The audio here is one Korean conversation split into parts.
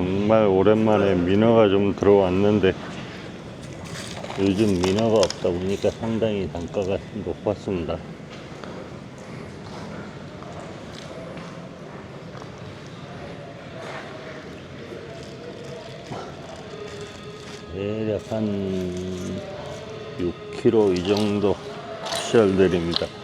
정말 오랜만에 민어가 좀 들어왔는데 요즘 민어가 없다 보니까 상당히 단가가 높았습니다. 대략 한 6kg 이 정도 시알들입니다.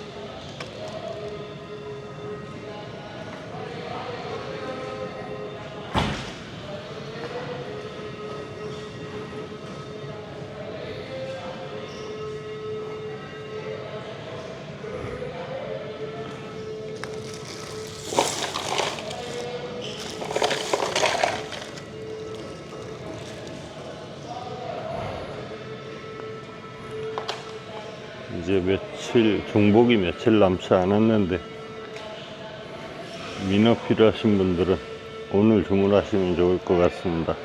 이제 며칠 종복이 며칠 남지 않았는데 민어 필요하신 분들은 오늘 주문하시면 좋을 것 같습니다.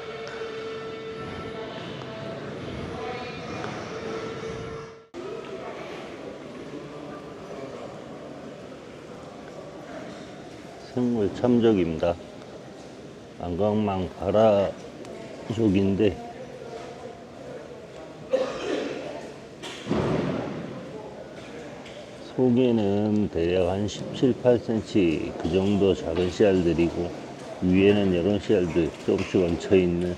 생물 참적입니다. 안강망 바라 쪽인데 속에는 대략 한 17, 8cm 그 정도 작은 씨알들이고 위에는 이런 씨알들 조금씩 얹혀 있는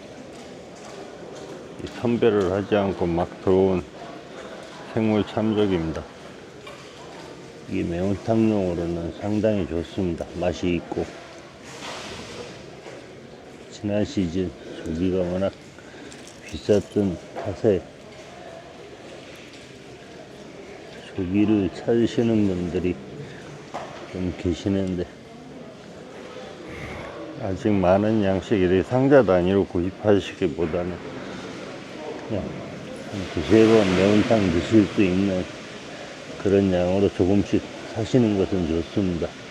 이 선별을 하지 않고 막 들어온 생물 참적입니다. 이게 매운탕용으로는 상당히 좋습니다. 맛이 있고 지난 시즌 조기가 워낙 비쌌던 탓에 조기를 찾으시는 분들이 좀 계시는데 아직 많은 양식들이 상자 단위로 구입하시기보다는 그냥 한 두세 번 매운탕 드실 수 있는 그런 양으로 조금씩 사시는 것은 좋습니다.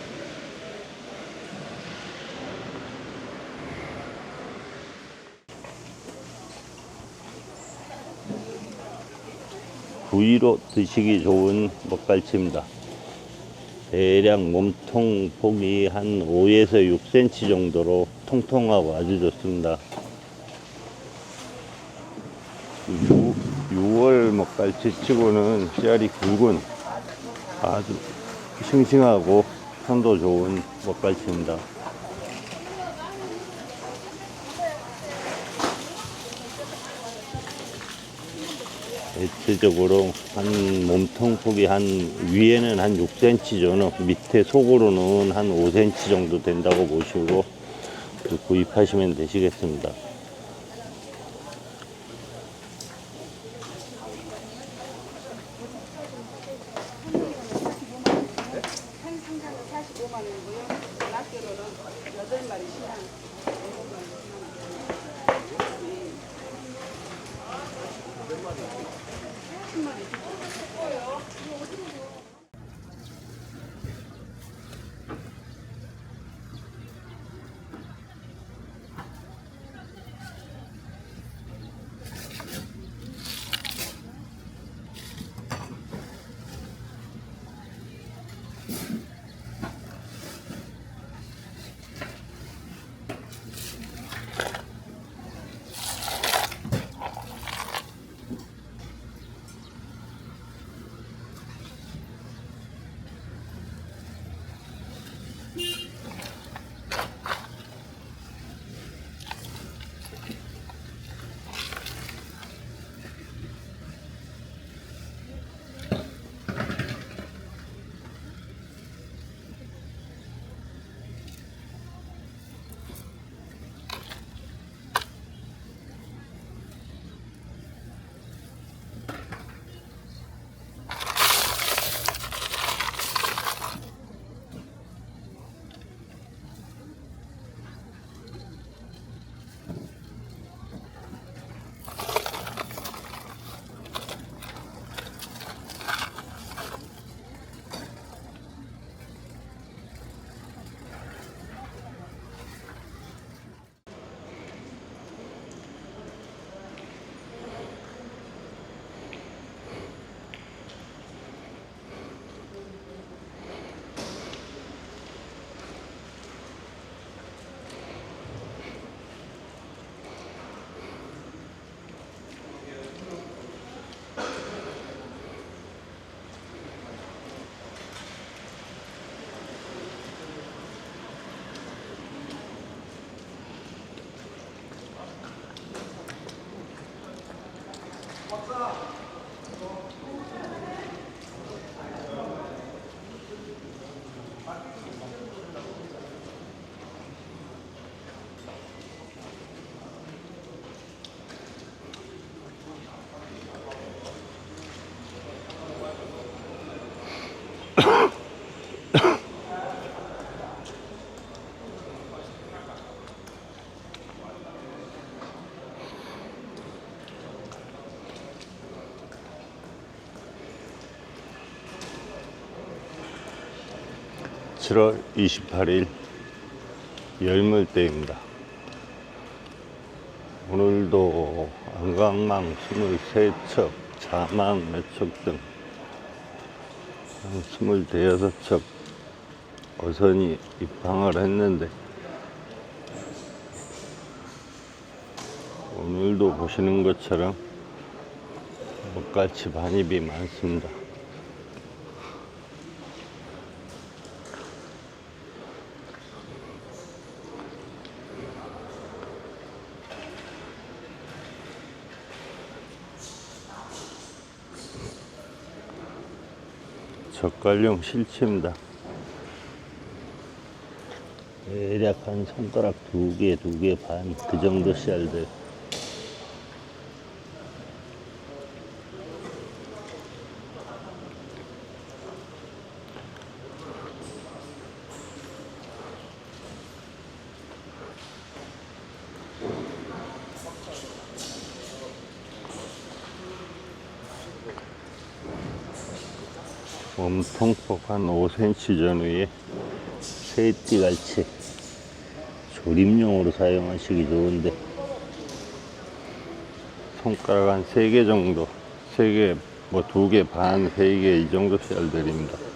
구이로 드시기 좋은 먹갈치입니다. 대략 몸통 폭이 한 5에서 6cm 정도로 통통하고 아주 좋습니다. 6, 월 먹갈치 치고는 씨알이 굵은 아주 싱싱하고 향도 좋은 먹갈치입니다. 대체적으로 한 몸통 폭이 한 위에는 한 6cm 정도, 밑에 속으로는 한 5cm 정도 된다고 보시고 그 구입하시면 되시겠습니다. 한 상자는 45만 원이고요. 낱개로는 8마리 시장. 7월 28일 열물대입니다. 오늘도 안강망 23척, 자망 몇척등한 26척 어선이 입항을 했는데 오늘도 보시는 것처럼 먹갈치 반입이 많습니다. 젓갈용 실치입니다. 대략 한 손가락 두 개, 두 개 반, 그 정도 씨알들. 몸통폭 한 5cm 전후에 새띠갈치 조림용으로 사용하시기 좋은데 손가락 한 3개 정도 3개 뭐 2개 반 3개 이 정도 씨알들입니다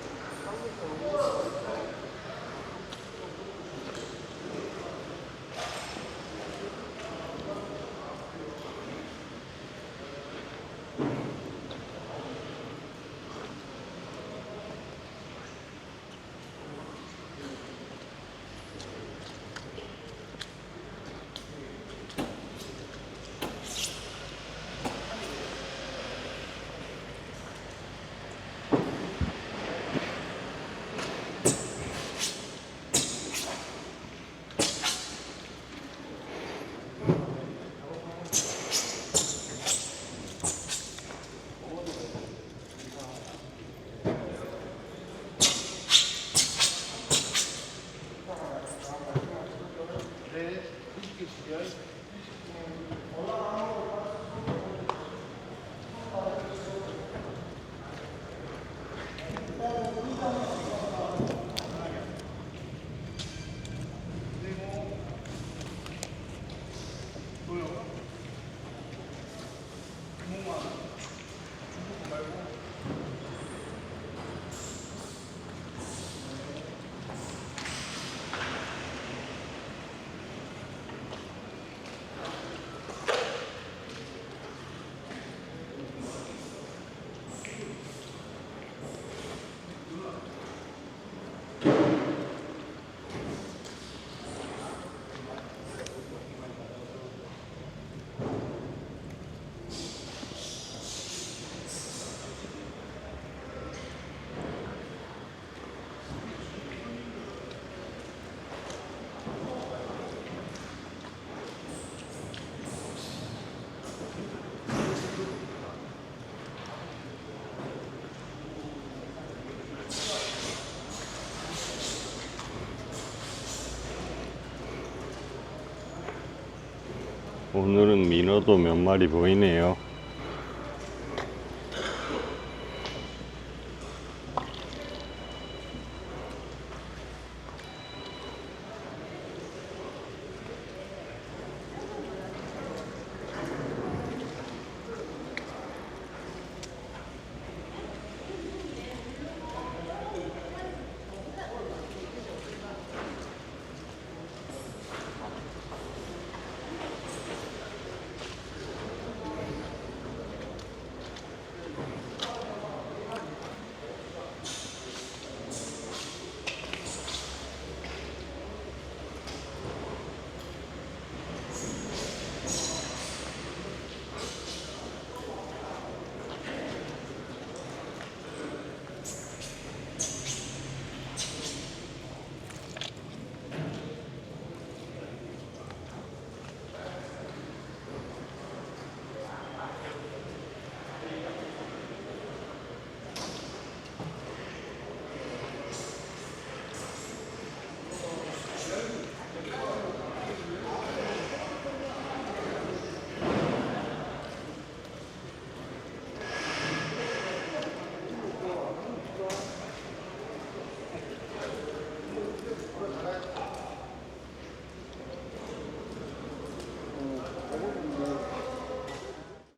오늘은 민어도 몇 마리 보이네요